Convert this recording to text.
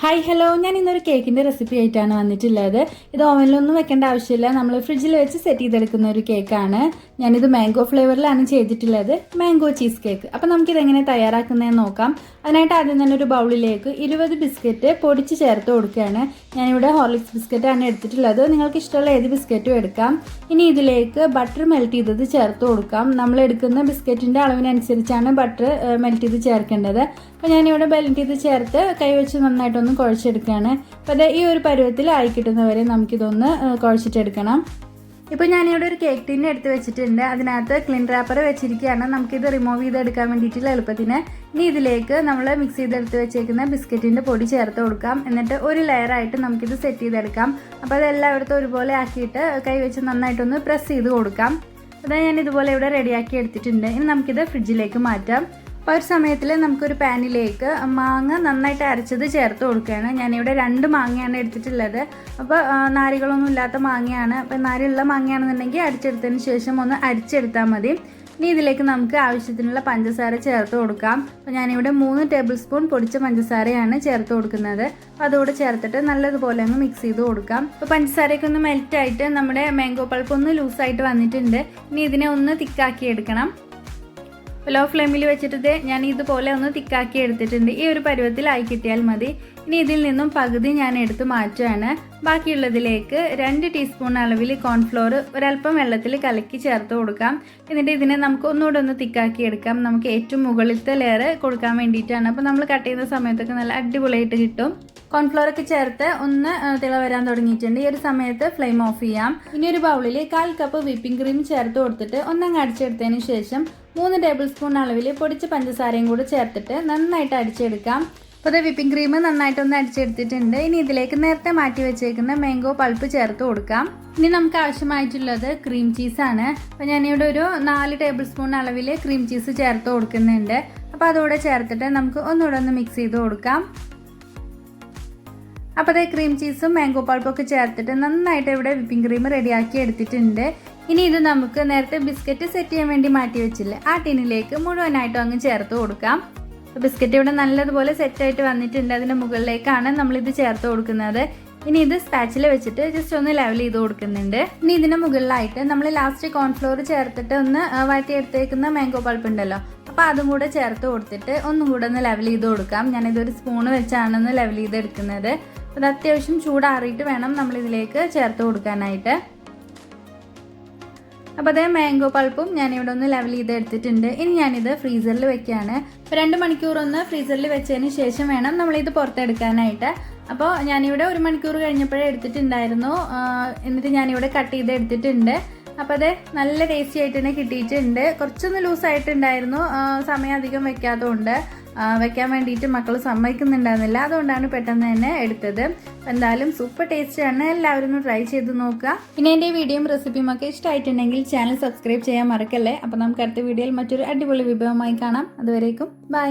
Hi hello ഞാൻ ഇന്നൊരു കേക്കിന്റെ റെസിപ്പി ആയിട്ടാണ് വന്നിട്ടുള്ളത്. ഇത് ഓവനിലൊന്നും വെക്കേണ്ട ആവശ്യമില്ല. നമ്മൾ ഫ്രിഡ്ജിൽ വെച്ച് സെറ്റ് ചെയ്തെടുക്കുന്ന ഒരു കേക്കാണ് ഞാനിത് മാംഗോ ഫ്ലേവറിലാണ് ചെയ്തിട്ടുള്ളത്. മാംഗോ ചീസ് കേക്ക് അപ്പോൾ നമുക്കിത് എങ്ങനെ തയ്യാറാക്കുന്നതെന്ന് നോക്കാം. അതിനായിട്ട് ആദ്യം തന്നെ ഒരു ബൗളിലേക്ക് ഇരുപത് ബിസ്ക്കറ്റ് പൊടിച്ച് ചേർത്ത് കൊടുക്കുകയാണ്. ഞാനിവിടെ ഹോർലിക്സ് ബിസ്ക്കറ്റാണ് എടുത്തിട്ടുള്ളത്. നിങ്ങൾക്ക് ഇഷ്ടമുള്ള ഏത് ബിസ്ക്കറ്റും എടുക്കാം. ഇനി ഇതിലേക്ക് ബട്ടർ മെൽറ്റ് ചെയ്തത് ചേർത്ത് കൊടുക്കാം. നമ്മൾ എടുക്കുന്ന ബിസ്ക്കറ്റിന്റെ അളവിനനുസരിച്ചാണ് ബട്ടർ മെൽറ്റ് ചെയ്ത് ചേർക്കേണ്ടത്. അപ്പോൾ ഞാനിവിടെ മെൽറ്റ് ചെയ്ത് ചേർത്ത് കൈവച്ച് നന്നായിട്ടൊന്ന് കുഴച്ചെടുക്കുകയാണ്. അപ്പോൾ അത് ഈ ഒരു പരുവത്തിൽ ആയി കിട്ടുന്നവരെ നമുക്കിതൊന്ന് കുഴച്ചിട്ടെടുക്കണം. ഇപ്പോൾ ഞാനിവിടെ ഒരു കേക്ക് ടിൻ എടുത്ത് വെച്ചിട്ടുണ്ട്. അതിനകത്ത് ക്ലീൻ റാപ്പർ വെച്ചിരിക്കുകയാണ്. നമുക്കിത് റിമൂവ് ചെയ്തെടുക്കാൻ വേണ്ടിയിട്ടുള്ള എളുപ്പത്തിന്. ഇനി ഇതിലേക്ക് നമ്മൾ മിക്സ് ചെയ്തെടുത്ത് വെച്ചേക്കുന്ന ബിസ്ക്കറ്റിന്റെ പൊടി ചേർത്ത് കൊടുക്കാം. എന്നിട്ട് ഒരു ലെയറായിട്ട് നമുക്കിത് സെറ്റ് ചെയ്തെടുക്കാം. അപ്പോൾ അത് ഒരുപോലെ ആക്കിയിട്ട് കൈ വെച്ച് നന്നായിട്ടൊന്ന് പ്രസ് ചെയ്ത് കൊടുക്കാം. അപ്പോൾ ഞാൻ ഇതുപോലെ ഇവിടെ റെഡിയാക്കി എടുത്തിട്ടുണ്ട്. ഇനി നമുക്കിത് ഫ്രിഡ്ജിലേക്ക് മാറ്റാം. അപ്പോൾ ഒരു സമയത്തിൽ നമുക്കൊരു പാനിലേക്ക് മാങ്ങ നന്നായിട്ട് അരച്ചത് ചേർത്ത് കൊടുക്കുകയാണ്. ഞാനിവിടെ രണ്ട് മാങ്ങയാണ് എടുത്തിട്ടുള്ളത്. അപ്പോൾ നാരികളൊന്നും ഇല്ലാത്ത മാങ്ങയാണ്. അപ്പോൾ നാരുള്ള മാങ്ങയാണെന്നുണ്ടെങ്കിൽ അരിച്ചെടുത്തതിന് ശേഷം ഒന്ന് അരിച്ചെടുത്താൽ മതി. ഇനി ഇതിലേക്ക് നമുക്ക് ആവശ്യത്തിനുള്ള പഞ്ചസാര ചേർത്ത് കൊടുക്കാം. അപ്പോൾ ഞാനിവിടെ മൂന്ന് ടേബിൾ സ്പൂൺ പൊടിച്ച പഞ്ചസാരയാണ് ചേർത്ത് കൊടുക്കുന്നത്. അപ്പോൾ അതോടെ ചേർത്തിട്ട് നല്ലതുപോലെ ഒന്ന് മിക്സ് ചെയ്ത് കൊടുക്കാം. അപ്പോൾ പഞ്ചസാരയൊക്കെ ഒന്ന് മെൽറ്റായിട്ട് നമ്മുടെ മാംഗോ പൾപ്പ് ഒന്ന് ലൂസായിട്ട് വന്നിട്ടുണ്ട്. ഇനി ഇതിനെ ഒന്ന് തിക്കാക്കി എടുക്കണം. ലോ ഫ്ലെയിമിൽ വെച്ചിട്ട് ഞാൻ ഇതുപോലെ ഒന്ന് തിക്കാക്കി എടുത്തിട്ടുണ്ട്. ഈ ഒരു പരുവത്തിലായി കിട്ടിയാൽ മതി. ഇനി ഇതിൽ നിന്നും പകുതി ഞാൻ എടുത്ത് മാറ്റുകയാണ് ബാക്കിയുള്ളതിലേക്ക് രണ്ട് ടീസ്പൂൺ അളവിൽ കോൺഫ്ലോർ ഒരല്പം വെള്ളത്തിൽ കലക്കി ചേർത്ത് കൊടുക്കാം. എന്നിട്ട് ഇതിനെ നമുക്ക് ഒന്നുകൂടെ ഒന്ന് തിക്കാക്കി എടുക്കാം. നമുക്ക് ഏറ്റവും മുകളിലത്തെ ലെയർ കൊടുക്കാൻ വേണ്ടിയിട്ടാണ്. അപ്പോൾ നമ്മൾ കട്ട് ചെയ്യുന്ന സമയത്തൊക്കെ നല്ല അടിപൊളിയായിട്ട് കിട്ടും. കോൺഫ്ലോർ ഒക്കെ ചേർത്ത് ഒന്ന് തിള വരാൻ തുടങ്ങിയിട്ടുണ്ട്. ഈ ഒരു സമയത്ത് ഫ്ലെയിം ഓഫ് ചെയ്യാം. ഇനി ഒരു ബൗളിൽ കാൽ കപ്പ് വിപ്പിംഗ് ക്രീം ചേർത്ത് കൊടുത്തിട്ട് ഒന്നങ്ങ് അടിച്ചെടുത്തതിന് ശേഷം മൂന്ന് ടേബിൾ സ്പൂൺ അളവിൽ പൊടിച്ച പഞ്ചസാരയും കൂടി ചേർത്തിട്ട് നന്നായിട്ട് അടിച്ചെടുക്കാം. അപ്പോൾ അത് വിപ്പിംഗ് ക്രീം നന്നായിട്ടൊന്ന് അടിച്ചെടുത്തിട്ടുണ്ട്. ഇനി ഇതിലേക്ക് നേരത്തെ മാറ്റി വെച്ചേക്കുന്ന മാംഗോ പൾപ്പ് ചേർത്ത് കൊടുക്കാം. ഇനി നമുക്ക് ആവശ്യമായിട്ടുള്ളത് ക്രീം ചീസാണ് അപ്പോൾ ഞാനിവിടെ ഒരു നാല് ടേബിൾ സ്പൂൺ അളവിൽ ക്രീം ചീസ് ചേർത്ത് കൊടുക്കുന്നുണ്ട്. അപ്പോൾ അതുകൂടെ ചേർത്തിട്ട് നമുക്ക് ഒന്നുകൂടെ ഒന്ന് മിക്സ് ചെയ്ത് കൊടുക്കാം. അപ്പോൾ അതേ ക്രീം ചീസും മാംഗോ പൾപ്പും ഒക്കെ ചേർത്തിട്ട് നന്നായിട്ട് ഇവിടെ വിപ്പിംഗ് ക്രീം റെഡിയാക്കി എടുത്തിട്ടുണ്ട്. ഇനി ഇത് നമുക്ക് നേരത്തെ ബിസ്ക്കറ്റ് സെറ്റ് ചെയ്യാൻ വേണ്ടി മാറ്റി വെച്ചില്ലേ ആ ടിന്നിലേക്ക് മുഴുവനായിട്ടും അങ്ങ് ചേർത്ത് കൊടുക്കാം. ബിസ്ക്കറ്റ് ഇവിടെ നല്ലതുപോലെ സെറ്റായിട്ട് വന്നിട്ടുണ്ട് അതിന്റെ മുകളിലേക്കാണ് നമ്മളിത് ചേർത്ത് കൊടുക്കുന്നത്. ഇനി ഇത് സ്പാച്ചിൽ വെച്ചിട്ട് ജസ്റ്റ് ഒന്ന് ലെവൽ ചെയ്ത് കൊടുക്കുന്നുണ്ട്. ഇനി ഇതിന് മുകളിലായിട്ട് നമ്മൾ ലാസ്റ്റ് കോൺഫ്ലോർ ചേർത്തിട്ട് ഒന്ന് വഴറ്റിയെടുത്തേക്കുന്ന മാംഗോ പൾപ്പ് ഉണ്ടല്ലോ അപ്പോൾ അതും കൂടെ ചേർത്ത് കൊടുത്തിട്ട് ഒന്നും കൂടെ ഒന്ന് ലെവൽ ചെയ്ത് കൊടുക്കാം. ഞാനിതൊരു സ്പൂണ് വെച്ചാണ് ഒന്ന് ലെവൽ ചെയ്ത് എടുക്കുന്നത് അത് അത്യാവശ്യം ചൂടാറിയിട്ട് വേണം നമ്മൾ ഇതിലേക്ക് ചേർത്ത് കൊടുക്കാനായിട്ട്. അപ്പോൾ അതേ മാംഗോ പൾപ്പും ഞാനിവിടെ ഒന്ന് ലെവൽ ചെയ്ത് എടുത്തിട്ടുണ്ട്. ഇനി ഞാനിത് ഫ്രീസറിൽ വെക്കുകയാണ് അപ്പോൾ രണ്ട് മണിക്കൂർ ഒന്ന് ഫ്രീസറിൽ വെച്ചതിന് ശേഷം വേണം നമ്മളിത് പുറത്തെടുക്കാനായിട്ട്. അപ്പോൾ ഞാനിവിടെ ഒരു മണിക്കൂർ കഴിഞ്ഞപ്പോഴേ എടുത്തിട്ടുണ്ടായിരുന്നു. എന്നിട്ട് ഞാനിവിടെ കട്ട് ചെയ്ത് എടുത്തിട്ടുണ്ട്. അപ്പോൾ അത് നല്ല ടേസ്റ്റി ആയിട്ട് തന്നെ കിട്ടിയിട്ടുണ്ട്. കുറച്ചൊന്ന് ലൂസായിട്ടുണ്ടായിരുന്നു സമയം അധികം വെക്കാത്തതുകൊണ്ട് വെക്കാൻ വേണ്ടിയിട്ട് മക്കൾ സമ്മതിക്കുന്നുണ്ടായിരുന്നില്ല. അതുകൊണ്ടാണ് പെട്ടെന്ന് തന്നെ എടുത്തത്. എന്തായാലും സൂപ്പർ ടേസ്റ്റിയാണ് എല്ലാവരും ഒന്ന് ട്രൈ ചെയ്ത് നോക്കുക. പിന്നെ എന്റെ വീഡിയോയും റെസിപ്പിയും ഒക്കെ ഇഷ്ടമായിട്ടുണ്ടെങ്കിൽ ചാനൽ സബ്സ്ക്രൈബ് ചെയ്യാൻ മറക്കല്ലേ? അപ്പോൾ നമുക്ക് അടുത്ത വീഡിയോയിൽ മറ്റൊരു അടിപൊളി വിഭവമായി കാണാം. അതുവരേക്കും ബൈ